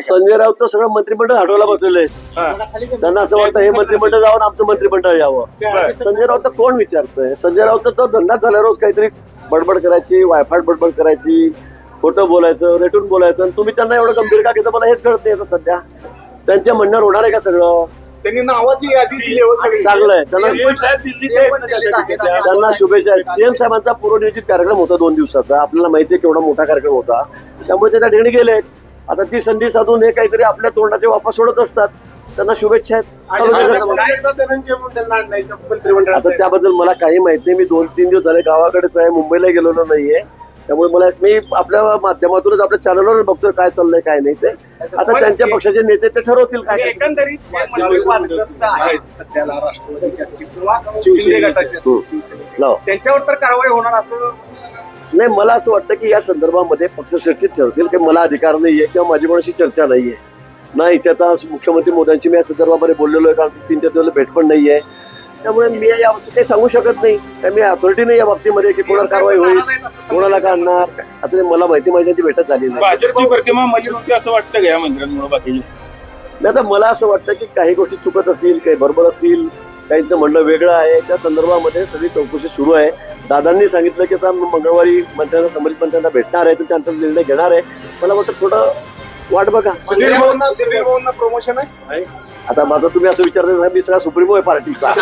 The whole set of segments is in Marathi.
संजय राऊत तर सगळं मंत्रिमंडळ हटवायला बसलेले आहेत. त्यांना असं वाटतं हे मंत्रिमंडळ जाऊन आमचं मंत्रिमंडळ यावं. संजय राऊत कोण विचारतंय? संजय राऊत तर धंदा झाला रोज काहीतरी बडबड करायची वायफाट बडबड करायची खोटं बोलायचं रेटून बोलायचं आणि तुम्ही त्यांना एवढं गंभीर का घेता? मला हेच कळत नाही आता सध्या. त्यांच्या म्हणण्यावर होणार आहे का सगळं? त्यांनी नावाची यादी दिली हो सगळी. चांगलं आहे. त्यांना CM साहेब दिल्लीत आहेत ना त्याच्यासाठी. त्यांना शुभेच्छा आहेत. सीएम साहेबांचा पूर्वनियोजित कार्यक्रम होता दोन दिवसाचा. आपल्याला माहिती आहे केवढा मोठा कार्यक्रम होता. त्यामुळे ते त्या ठिकाणी गेले आता ती संधी साधून हे काहीतरी आपल्या तोंडाचे वापस सोडत असतात. त्यांना शुभेच्छा आहेत. आता त्याबद्दल मला काही माहिती नाही. मी दोन तीन दिवस झाले गावाकडेच आहे. मुंबईला गेलेलो नाहीये. त्यामुळे मला मी आपल्या माध्यमातूनच आपल्या चॅनलवर बघतोय काय चाललंय काय नाही ते. आता त्यांच्या पक्षाचे नेते ते ठरवतील काय ते. एकंदरीत जे मंत्री वादग्रस्त आहेत. सध्याला राष्ट्रवादीचे असतील किंवा शिंदे गटाचे हो. असतील शिवसेनेचे. लाव. त्यांच्यावर तर कारवाई होणार असं नाही मला असं वाटतं की या संदर्भामध्ये पक्षश्रेष्ठीच ठरतील की मला अधिकार नाहीये किंवा माझी कोणाशी चर्चा नाहीये. नाही इथे आता मुख्यमंत्री मोदयांची मी या संदर्भामध्ये बोललेलो आहे कारण तीन चार दिवस भेट पण नाहीये. त्यामुळे मी या बाबतीत काही सांगू शकत नाही. कारण मी अथॉरिटी नाही या बाबतीमध्ये की कोणाला कारवाई होईल कोणाला काढणार आता ते मला माहिती त्यांची भेटच झाली नाही. भाजपची प्रतिमा मलिन होती असं वाटतं का या मंत्र्यांमुळे बाकीचे? नाही आता मला असं वाटतं की काही गोष्टी चुकत असतील काही बरोबर असतील काहींचं म्हणणं वेगळं आहे. त्या संदर्भामध्ये सगळी चौकशी सुरू आहे. दादांनी सांगितलं की आता मंगळवारी मंत्र्यांना संबंधित मंत्र्यांना भेटणार आहे. तर त्यांचा निर्णय घेणार आहे. मला वाटतं थोडं वाट बघा. प्रमोशन आहे? आता माझं तुम्ही असं विचारता मी सगळा सुप्रीमो आहे पार्टीचा.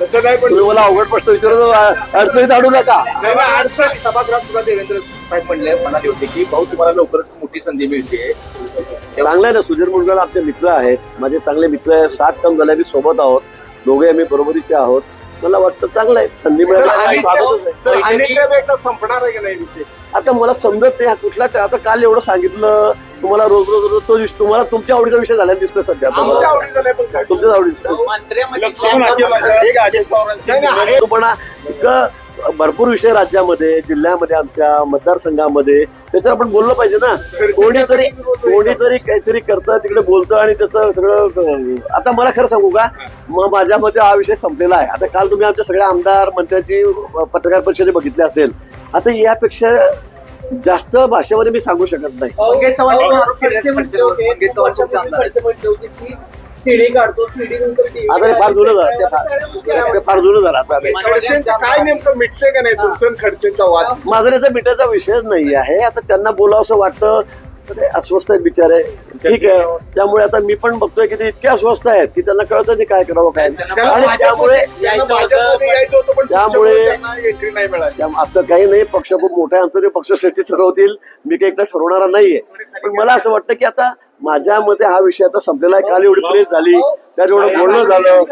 तसं नाही पण तुम्ही मला अवघड प्रश्न विचारतो अडचणीत आणू नका. अडचण सभागृहात सुद्धा देवेंद्र साहेब म्हणले म्हणाले होते की भाऊ तुम्हाला लवकरच मोठी संधी मिळते. चांगलं आहे ना सुधीर मुनगळ आपले मित्र आहेत. माझे चांगले मित्र आहेत सात टर्म झाले आम्ही सोबत आहोत. दोघे आम्ही बरोबरीचे आहोत. मला वाटतं चांगलं आहे. संधी मिळाली. संपणार आहे की नाही विषय? आता मला समजत नाही हा कुठला आता काल एवढं सांगितलं. तुम्हाला रोज रोज रोज तो विषय तुम्हाला तुमच्या आवडीचा विषय झालेला दिसतोय सध्या. तुमच्याच आवडीचा. पण इतकं भरपूर विषय राज्यामध्ये जिल्ह्यामध्ये आमच्या मतदारसंघामध्ये. त्याच्यावर आपण बोललं पाहिजे ना. कोणीतरी कोणीतरी काहीतरी करतं तिकडे बोलतं आणि त्याचं सगळं आता मला खरं सांगू का? मग माझ्या मते हा विषय संपलेला आहे. आता काल तुम्ही आमच्या सगळ्या आमदार मंत्र्यांची पत्रकार परिषदे बघितल्या असेल. आता यापेक्षा जास्त भाषेमध्ये मी सांगू शकत नाही. सीडी काढतो सीडी आता हे फार जुनं झालं ते फार-. ते फार जुनं झालं आता ते. खडसेंचं काय नेमकं मिटतंय का नाही? तुमचं आणि खडसेंचा वाद? माझा त्याचा मिठाचा विषयच नाही आहे. आता त्यांना बोलावं असं वाटतं तर ते अस्वस्थ आहेत बिचारे. ठीक आहे. त्यामुळे आता मी पण बघतोय की ते इतके अस्वस्थ आहेत की त्यांना कळत नाही काय करावं काय आणि त्यामुळे भाजपमध्ये- त्यांना भाजपमध्ये यायचं होतं पण त्यामुळे- तुमच्यामुळे त्यांना एंट्री नाही मिळाली. त्या- असं काही नाही. पक्ष खूप मोठा आहे आमचं ते पक्ष श्रेष्ठी ठरवतील. मी काही एकटा ठरवणारा नाहीये. पण मला असं वाटतं की आता माझ्या मते हा विषय आता संपलेला आहे. काल एवढी प्रेस झाली. त्यात एवढं बोलणं झालं.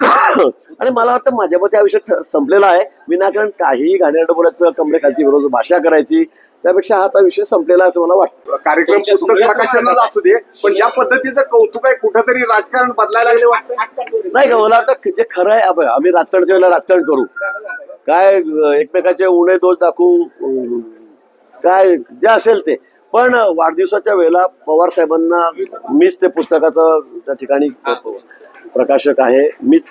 आणि मला वाटतं माझ्या मते हा विषय संपलेला आहे. विनाकारण काहीही घाणेरडं बोलायचं कमरेखालची विरोध भाषा करायची त्यापेक्षा हा आता विषय संपलेला असं मला वाटतं. कार्यक्रम पुस्तक प्रकाशनाला असू दे पण ज्या पद्धतीचं कौतुक आहे कुठंतरी राजकारण बदलायला लागले वाटतं? नाही का मला वाटतं जे खरं आहे आपण- आम्ही राजकारणाच्या वेळेला राजकारण करू. काय एकमेकाचे उणे दोष दाखवू काय जे असेल ते. पण वाढदिवसाच्या वेळेला पवार साहेबांना मीच ते पुस्तकाचं त्या ठिकाणी प्रकाशक आहे. मीच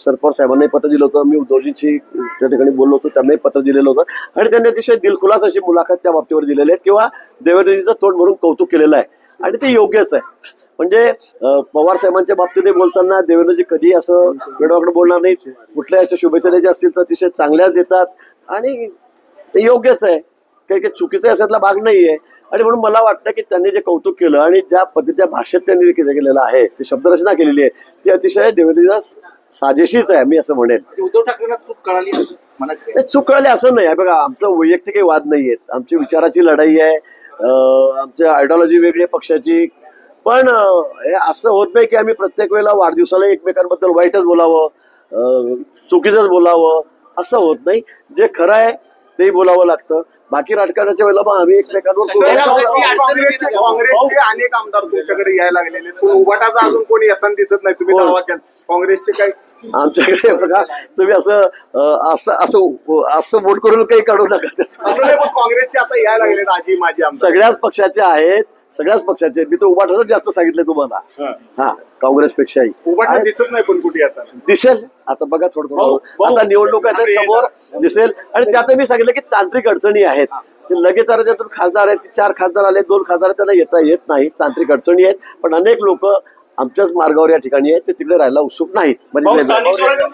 सरपंच साहेबांनाही पत्र दिलं होतं. मी उद्धवजींशी त्या ठिकाणी बोललो होतो. त्यांनाही पत्र दिलेलं होतं. आणि त्यांनी अतिशय दिलखुलास अशी मुलाखत त्या बाबतीवर दिलेली आहे किंवा देवेंद्रजीचं तोंड भरून कौतुक केलेलं आहे. आणि ते योग्यच आहे. म्हणजे पवार साहेबांच्या बाबतीत बोलताना देवेंद्रजी कधी असं वेडवाकडे बोलणार नाहीत. कुठल्या अशा शुभेच्छा द्यायच्या असतील तर अतिशय चांगल्याच देतात. आणि ते योग्यच आहे. काही काही चुकीचं असायला भाग नाहीये. आणि म्हणून मला वाटतं की त्यांनी जे कौतुक केलं आणि ज्या पद्धतीच्या भाषेत त्यांनी केलेलं आहे ती शब्दरचना केलेली आहे ती अतिशय देवेंद्रजीला साजेशीच आहे मी असं म्हणेन. म्हणजे उद्धव ठाकरेंना चूक कळाली नाही, चूक कळली असं नाही. हे बघा आमचं वैयक्तिक काही वाद नाही आहेत आमची विचाराची लढाई आहे. अं, आमची आयडिओलॉजी वेगळी आहे पक्षाची. पण हे असं होत नाही की आम्ही प्रत्येक वेळेला वाढदिवसाला एकमेकांबद्दल वाईटच बोलावं चुकीचंच बोलावं असं होत नाही. जे खरं आहे तेही बोलावं लागतं. बाकी राजकारणाच्या वेळेला मग आम्ही एकमेकांवर काँग्रेसचे काँग्रेसचे अनेक आमदार तुमच्याकडे यायला लागलेले आहेत. पण उभाटाचा अजून कोणी येताना दिसत नाही. तुम्ही कोण? दावा केला. काँग्रेसचे काही आमच्याकडे बघा तुम्ही असं अं, असं असं असं बोट करून काही काढू नका. त्याचं. असं नाही पण काँग्रेसचे आता यायला लागलेत आजी माझी आमदार. सगळ्याच पक्षाचे आहेत. सगळ्याच पक्षाचे. आहेत मी तर उभाटाच जास्त सांगितलंय तुम्हाला. हा. काँग्रेसपेक्षाही. उभाटा आणि दिसत नाही पण कुठे आता? दिसेल. आता बघा थोडं थोडं. आता निवडणूक आहेत समोर दिसेल. आणि त्यात मी सांगितलं की तांत्रिक अडचणी आहेत. ते लगेच आले त्यातून खासदार आहेत चार खासदार आले दोन खासदार त्यांना येता येत नाही. तांत्रिक अडचणी आहेत. पण अनेक लोक आमच्याच मार्गावर या ठिकाणी आहेत ते तिकडे राहायला उत्सुक नाहीत. स्वराज्य